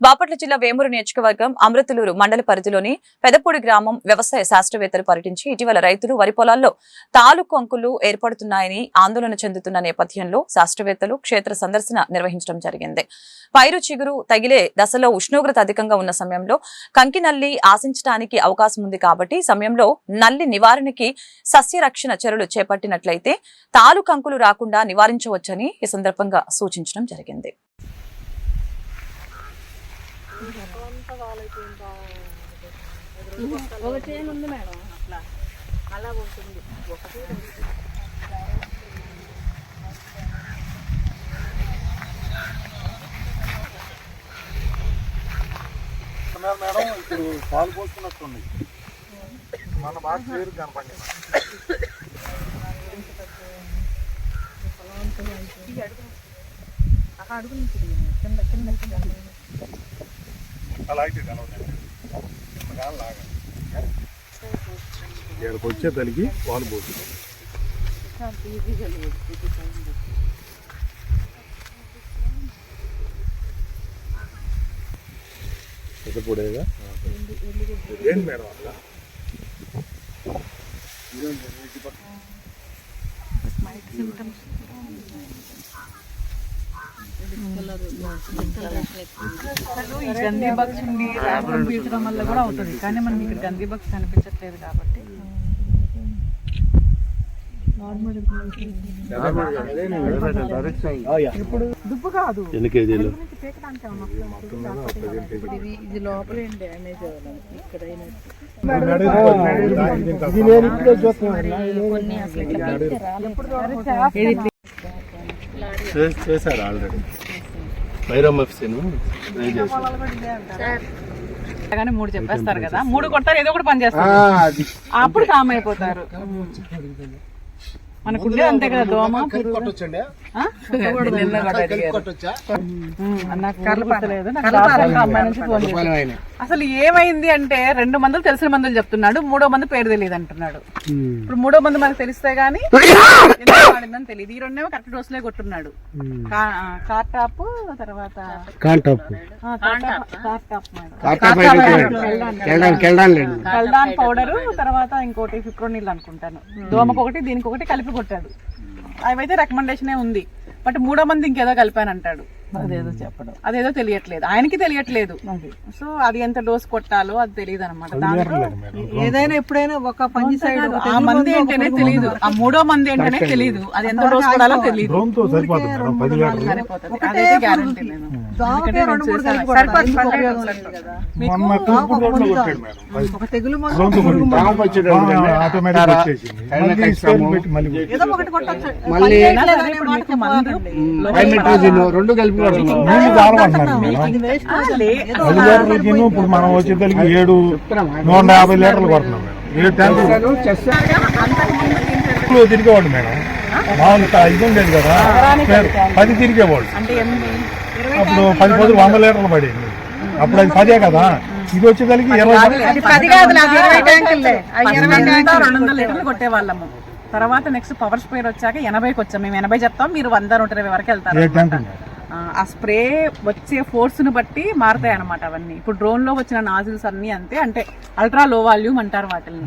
బాపట్ల జిల్లా వేమూరు నియోజకవర్గం అమృతలూరు మండల పరిధిలోని పెదపూడి గ్రామం వ్యవసాయ శాస్త్రవేత్తలు పర్యటించి ఇటీవల రైతులు వరి పొలాల్లో తాలూకు అంకులు ఏర్పడుతున్నాయని ఆందోళన చెందుతున్న నేపథ్యంలో శాస్త్రవేత్తలు క్షేత్ర సందర్శన నిర్వహించడం జరిగింది. పైరు చిగురు తగిలే దశలో ఉష్ణోగ్రత అధికంగా ఉన్న సమయంలో కంకి నల్లి ఆశించడానికి అవకాశం ఉంది కాబట్టి సమయంలో నల్లి నివారణకి సస్య రక్షణ చర్యలు చేపట్టినట్లయితే తాలూకు అంకులు రాకుండా నివారించవచ్చని ఈ సందర్భంగా సూచించడం జరిగింది. ఒక ఉంది మేడం అట్లా అలా ఉంటుంది ఒకటి మేడం ఇప్పుడు పాలు పోసుకున్నట్టుంది మన బాగా క్లియర్ అక్కడ అడుగు నుంచి కింద కింద కింద. అలా అయితే లాగా ఇక్కడికి వచ్చే తలిగి పాలు పోసుకుంటాం పెద్దపూడేగా ఏంటి మేడం అట్లా? ఈ గంధీ బగ్స్ ఉండి పీల్చడం వల్ల కూడా అవుతుంది. కానీ మనకి ఇక్కడ గంధీ బగ్స్ కనిపించట్లేదు కాబట్టి. దుబ్బు కాదు. ఇది ఇది లోపల ఏం డ్యామేజ్ అవ్వాలి ఇక్కడ కొన్ని అసలు. చేశారు ఆల్రెడీ. వైరమ్ ఎఫ్సీను ట్రై చేశారు కానీ మూడు చెప్పేస్తారు కదా. మూడు కొడతారు ఏదో ఒకటి పని చేస్తారు. అప్పుడు కామ్ అయిపోతారు. మనకుండే అంతే కదా దోమ. అసలు ఏమైంది అంటే రెండు మందులు తెలిసిన మందులు చెప్తున్నాడు. మూడో మంది పేరు తెలియదు అంటున్నాడు. ఇప్పుడు మూడో మంది మనకు తెలిస్తే గానీ వాడిందని తెలియదు. ఈ రెండేమో కరెక్ట్ డోసులే కొట్టున్నాడు. కా- ఆ, కార్ టాప్ తర్వాత. కల్డాన్ పౌడర్ తర్వాత ఇంకోటి ఫిప్రోనిల్ అనుకుంటాను. దోమకు ఒకటి దీనికి కలిపి కొట్టాడు అవైతే రికమెండేషన్ ఉంది బట్ మూడో మంది ఇంకేదో కలిపాను అంటాడు. అదేదో చెప్పడం. అదేదో తెలియట్లేదు. ఆయనకి తెలియట్లేదు. సో అది ఎంత డోస్ కొట్టాలో అది తెలియదు అనమాట దాంట్లో ఏదైనా ఎప్పుడైనా ఒక పంచి సైడ్ ఆ మంది ఏంటనే తెలియదు ఆ మూడో మంది ఏంటనే తెలియదు అది ఎంత డోస్ కొడాలో తెలియదు సరిపోతుంది. అదైతే గ్యారంటీ లేదు. ఒక తెగులు ఇప్పుడు రెండు కలిపి మనం వచ్చేసరికి ఏడు నూట యాభై లీటర్లు కొడుతున్నాం మేడం. ఏడు ట్యాంకులు తిరిగేవాడు మేడం. మామూలు ఇది ఉండేది కదా. పది తిరిగేవాడు అంటే అప్పుడు పది పది వంద లీటర్లు పడింది. అప్పుడు అది పదే కదా. ఇది వచ్చేసరికి ఇరవై పది కాదు నాకు ఇరవై ట్యాంకులే. పది వంద, రెండు వందల లీటర్లు కొట్టేవాళ్ళము. తర్వాత నెక్స్ట్ పవర్ స్ప్రే వచ్చాక ఎనభైకి వచ్చాం. మేము ఎనభై చెప్తాం మీరు వంద నూట ఇరవై వరకు వెళ్తారు ఆ, స్ప్రే వచ్చే ఫోర్స్ను బట్టి మారుతాయి అనమాట అవన్నీ. ఇప్పుడు డ్రోన్లో వచ్చిన నాజిల్స్ అన్ని అంతే. అంటే అల్ట్రా లో వాల్యూమ్ అంటారు వాటిని